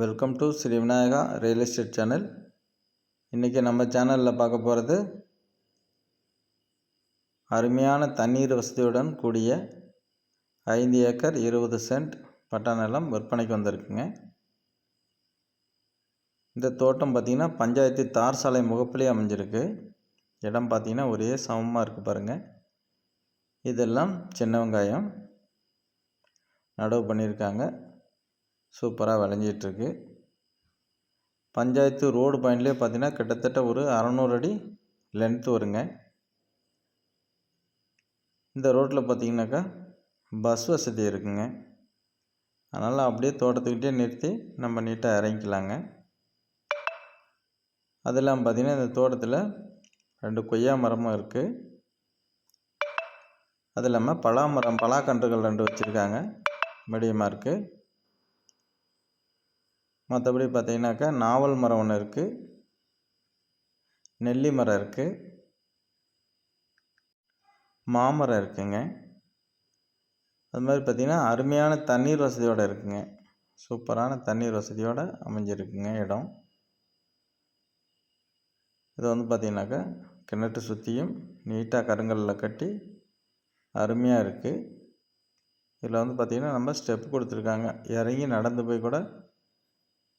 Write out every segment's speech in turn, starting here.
Welcome to Sri Vinayaka real estate channel இன்றைக்கி நம்ம சேனலில் பார்க்க போகிறது அருமையான தண்ணீர் வசதியுடன் கூடிய ஐந்து ஏக்கர் இருபது சென்ட் பட்டா நிலம் விற்பனைக்கு வந்திருக்குங்க. இந்த தோட்டம் பார்த்திங்கன்னா பஞ்சாயத்து தார் சாலை முகப்பிலே அமைஞ்சிருக்கு. இடம் பார்த்திங்கன்னா ஒரே சமமாக இருக்குது பாருங்கள் இதெல்லாம் சின்ன வெங்காயம். நடவு பண்ணியிருக்காங்க. சூப்பராக விளைஞ்சிட்ருக்கு பஞ்சாயத்து ரோடு பாயிண்ட்லேயே பார்த்தீங்கன்னா கிட்டத்தட்ட ஒரு அறநூறு அடி லென்த்து வருங்க. இந்த ரோட்டில் பார்த்தீங்கன்னாக்கா பஸ் வசதி இருக்குங்க. அதனால் அப்படியே தோட்டத்துக்கிட்டே நிறுத்தி நம்ம நீட்டாக இறங்கிக்கலாங்க. அதெல்லாம் பார்த்திங்கன்னா இந்த தோட்டத்தில் ரெண்டு கொய்யா மரமும் இருக்குது அது இல்லாமல் பலாமரம் பலாக்கன்றுகள் ரெண்டு வச்சுருக்காங்க. மீடியமாக இருக்குது மற்றபடி பார்த்திங்கனாக்கா நாவல் மரம் ஒன்று இருக்குது நெல்லி மரம் இருக்குது மாமரம் இருக்குங்க. அது மாதிரி பார்த்திங்கன்னா அருமையான தண்ணீர் வசதியோடு இருக்குங்க. சூப்பரான தண்ணீர் வசதியோடு அமைஞ்சிருக்குங்க இடம். இது வந்து பார்த்திங்கனாக்கா கிணற்று சுற்றியும் நீட்டாக கருங்கல்லில் கட்டி அருமையாக இருக்குது இதில் வந்து பார்த்திங்கன்னா நம்ம ஸ்டெப் கொடுத்துருக்காங்க. இறங்கி நடந்து போய் கூட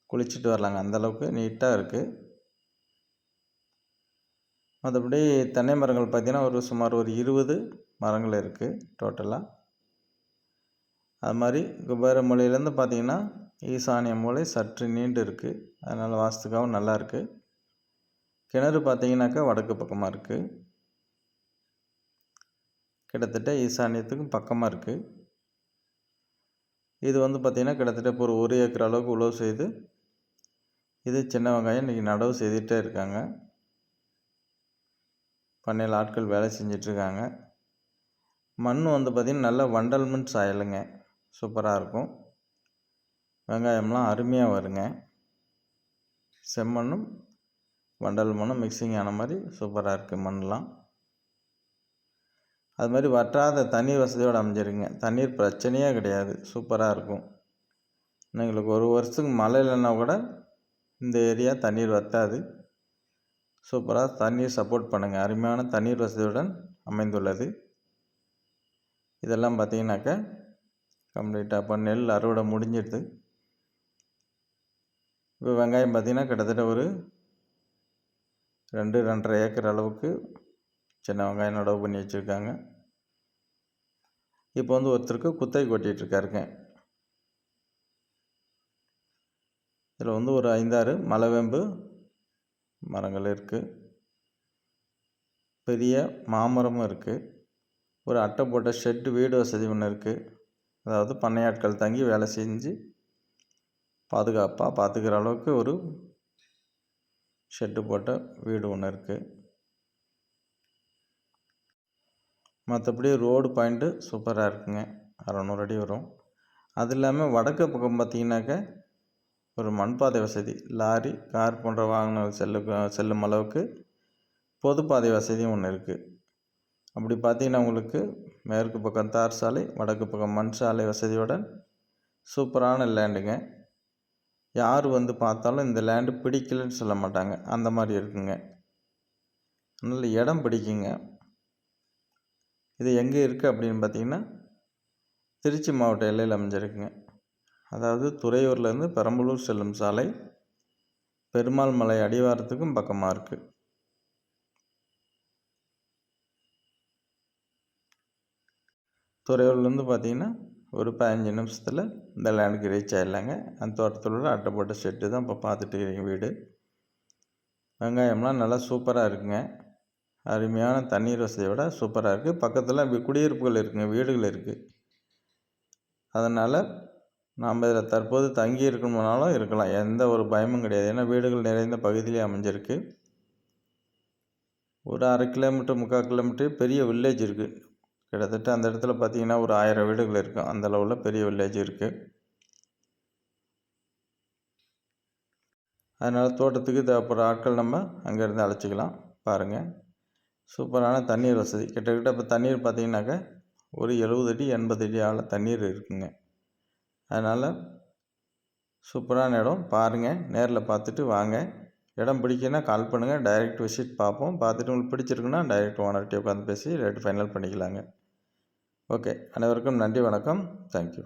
குளிச்சுட்டு வரலாங்க. அந்தளவுக்கு நீட்டாக இருக்குது மற்றபடி தென்னை மரங்கள் பார்த்திங்கன்னா ஒரு சுமார் ஒரு இருபது மரங்கள் இருக்குது டோட்டலாக அது மாதிரி குபேர மூலையிலேருந்து பார்த்திங்கன்னா ஈசானிய மூலை சற்று நீண்டு இருக்குது அதனால் வாஸ்துக்காகவும் நல்லா இருக்குது கிணறு பார்த்திங்கனாக்கா வடக்கு பக்கமாக இருக்குது கிட்டத்தட்ட ஈசானியத்துக்கும் பக்கமாக இருக்குது இது வந்து பார்த்திங்கன்னா கிட்டத்தட்ட இப்போ ஒரு ஒரு ஏக்கர் அளவுக்கு உழவு செய்து இது சின்ன வெங்காயம். இன்றைக்கி நடவு செய்துகிட்டே இருக்காங்க. பண்ணையில் ஆட்கள் வேலை செஞ்சிட்ருக்காங்க. மண் வந்து பார்த்திங்கன்னா நல்ல வண்டல் மண் சாயலுங்க. சூப்பராக இருக்கும். வெங்காயம்லாம் அருமையாக வருங்க. செம்மண்ணும் வண்டல் மண்ணும் மிக்சிங் ஆன மாதிரி சூப்பராக இருக்குது மண்ணெலாம். அது மாதிரி வற்றாத தண்ணீர் வசதியோடு அமைஞ்சிருங்க. தண்ணீர் பிரச்சனையே கிடையாது. சூப்பராக இருக்கும். எங்களுக்கு ஒரு வருஷத்துக்கு மழை இல்லைன்னா கூட இந்த ஏரியா தண்ணீர் வற்றாது. சூப்பராக தண்ணீர் சப்போர்ட் பண்ணுங்கள் அருமையான தண்ணீர் வசதியுடன் அமைந்துள்ளது. இதெல்லாம் பார்த்தீங்கன்னாக்கா கம்ப்ளீட்டாக இப்போ நெல் அறுவடை முடிஞ்சிடுது. இப்போ வெங்காயம் பார்த்திங்கன்னா கிட்டத்தட்ட ஒரு ரெண்டு ரெண்டரை ஏக்கர் அளவுக்கு சின்ன வெங்காயம் நடவு பண்ணி வச்சுருக்காங்க. இப்போ வந்து ஒருத்தருக்கு குத்தகை கொட்டிகிட்ருக்காருங்க இதில் வந்து ஒரு ஐந்தாறு மலைவேம்பு மரங்கள் இருக்குது பெரிய மாமரமும் இருக்குது ஒரு அட்டை போட்ட ஷெட்டு வீடு வசதி ஒன்று இருக்குது அதாவது பண்ணையாட்கள் தங்கி வேலை செஞ்சு பாதுகாப்பாக பார்த்துக்கிற அளவுக்கு ஒரு ஷெட்டு போட்ட வீடு ஒன்று இருக்குது மற்றபடி ரோடு பாயிண்ட்டு சூப்பராக இருக்குங்க. அறநூறு அடி வரும். அது இல்லாமல் வடக்கு பக்கம் பார்த்திங்கனாக்கா ஒரு மண்பாதை வசதி லாரி கார் போன்ற வாகனங்கள் செல்லு செல்லும் அளவுக்கு பொதுப்பாதை வசதியும் ஒன்று இருக்குது அப்படி பார்த்தீங்கன்னா உங்களுக்கு மேற்கு பக்கம் தார் சாலை வடக்கு பக்கம் மண் சாலை வசதியுடன் சூப்பரான லேண்டுங்க. யார் வந்து பார்த்தாலும் இந்த லேண்டு பிடிக்கலன்னு சொல்ல மாட்டாங்க. அந்த மாதிரி இருக்குங்க. அதனால் இடம் பிடிக்குங்க. இது எங்கே இருக்குது அப்படின்னு பார்த்தீங்கன்னா திருச்சி மாவட்ட எல்லையில் அமைஞ்சிருக்குங்க. அதாவது துறையூர்லேருந்து பெரம்பலூர் செல்லும் சாலை பெருமாள் மலை அடிவாரத்துக்கும் பக்கமாக இருக்குது துறையூர்லேருந்து பார்த்தீங்கன்னா ஒரு பதினஞ்சு நிமிஷத்தில் இந்த லேண்டுக்கு ரீச் ஆகிடலாங்க அந்த தோட்டத்தில் உள்ள அட்டைப்பட்ட செட்டு தான் இப்போ பார்த்துட்டு இருக்கிறீங்க வீடு. வெங்காயம்லாம் நல்லா சூப்பராக இருக்குங்க. அருமையான தண்ணீர் வசதியோட சூப்பராக இருக்குது பக்கத்தில் குடியிருப்புகள் இருக்குங்க வீடுகள் இருக்குது அதனால் நாம் இதில் தற்போது தங்கி இருக்கணும்னாலும் இருக்கலாம். எந்த ஒரு பயமும் கிடையாது. ஏன்னா வீடுகள் நிறைந்த பகுதியிலே அமைஞ்சிருக்கு. ஒரு அரை கிலோமீட்டர் முக்கால் கிலோமீட்டர் பெரிய வில்லேஜ் இருக்குது கிட்டத்தட்ட அந்த இடத்துல பார்த்திங்கன்னா ஒரு ஆயிரம் வீடுகள் இருக்கும் அந்த அளவில் பெரிய வில்லேஜ் இருக்குது அதனால் தோட்டத்துக்கு தேவைப்படுற ஆட்கள் நம்ம அங்கேருந்து அழைச்சிக்கலாம். பாருங்கள் சூப்பரான தண்ணீர் வசதி. கிட்டத்தட்ட இப்போ தண்ணீர் பார்த்திங்கனாக்கா ஒரு எழுபது அடி எண்பது அடி ஆழ தண்ணீர் இருக்குங்க. அதனால் சூப்பரான இடம். பாருங்கள் நேரில் பார்த்துட்டு வாங்க. இடம் பிடிக்குன்னா கால் பண்ணுங்கள் டைரக்ட் விசிட் பார்ப்போம். பார்த்துட்டு உங்களுக்கு பிடிச்சிருக்குன்னா டைரக்ட் ஓனர்கிட்ட உட்காந்து பேசி ரேட்டு ஃபைனல் பண்ணிக்கலாங்க. ஓகே அனைவருக்கும் நன்றி வணக்கம். தேங்க்யூ